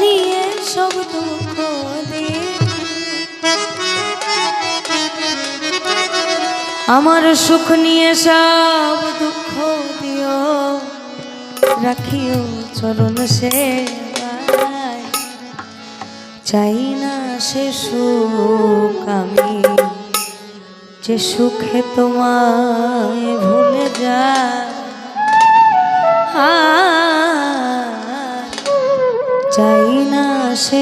নিয়ে, সব দুঃখ আমার সুখ নিয়ে সব দুঃখ দিও। রাখিও চরণ সে চাই না সে সুখ আমি, যে সুখে তোমায় ভুলে যা চাই না সে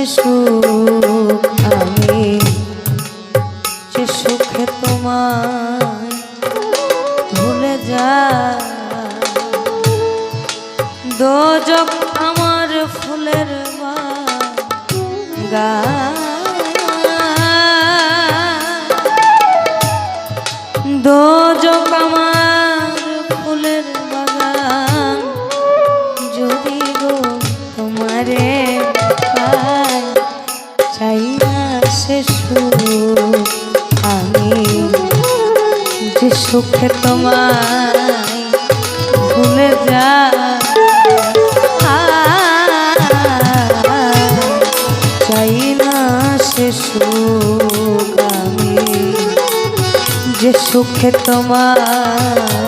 সুখে তোমায়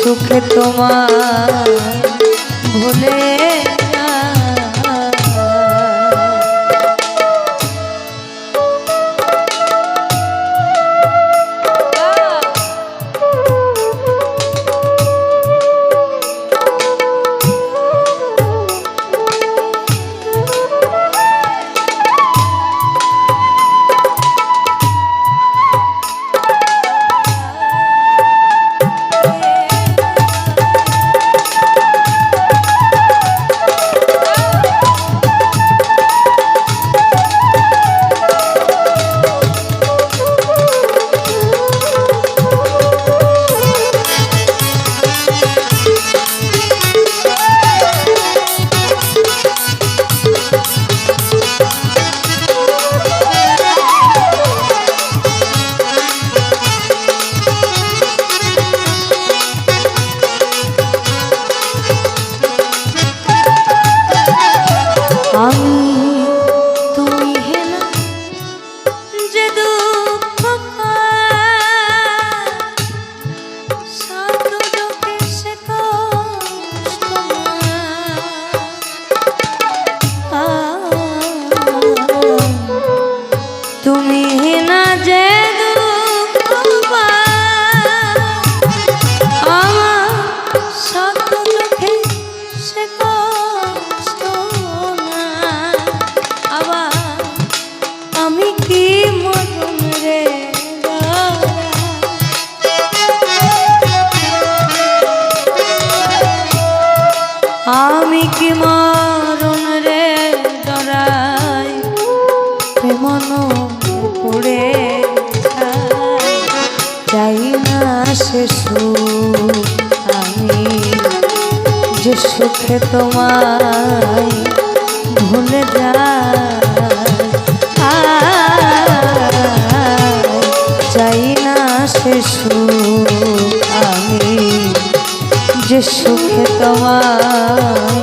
সুখে তোমার ভুলে সুখে তোমায় ভুলে যায়। চাই না সে সুখ আমি যে সুখে তোমায়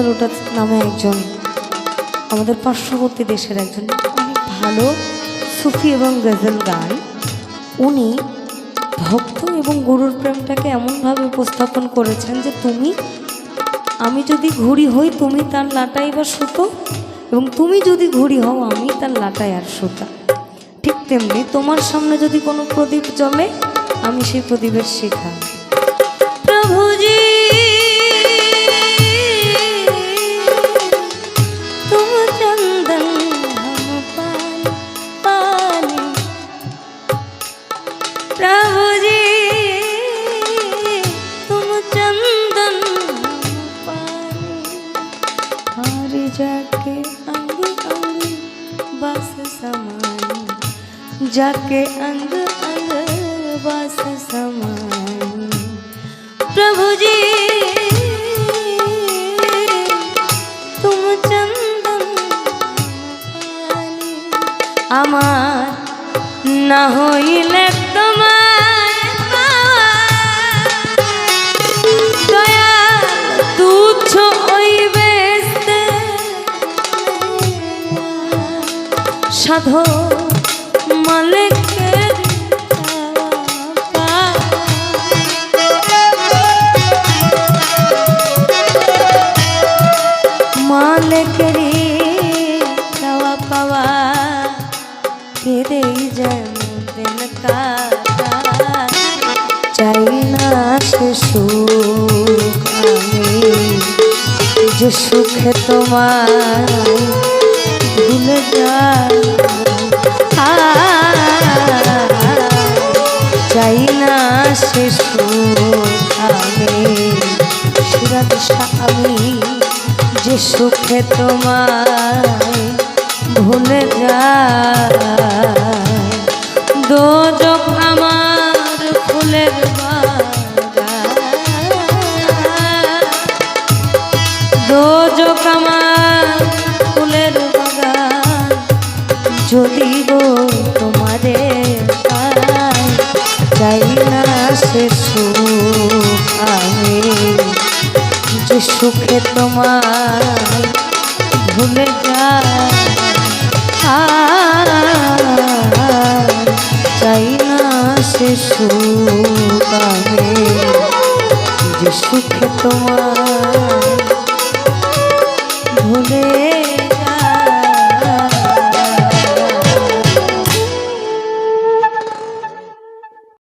আমার চলোটা নামে একজন, আমাদের পার্শ্ববর্তী দেশের একজন অনেক ভালো সুফি এবং গজল গান। উনি ভক্ত এবং গুরুর প্রেমটাকে এমনভাবে উপস্থাপন করেছেন যে তুমি, আমি যদি ঘুড়ি হই, তুমি তার লাটাই বা সুতো, এবং তুমি যদি ঘুড়ি হও, আমি তার লাটাই আর সুতা। ঠিক তেমনি তোমার সামনে যদি কোনো প্রদীপ জমে, আমি সেই প্রদীপের শিখা। প্রভুজি जाके अंग अंग बस समान प्रभु जी तुम चंदन पानी আমার না হইলে তোমার মালিকেরই চাওয়া পাওয়া কেড়েই যেন চাই না সে সুখ আমি, যে সুখে তোমার ভুলে যাই চাই না সে সুখ আমি সিরাত আমি কিছু সুখে তোমায় ভুলে যা আমার ফুলের যদি গো তোমারে চাই না সে সু সুখে তোমার ভুলে যা চাই না সে সুখ যে সুখে তোমার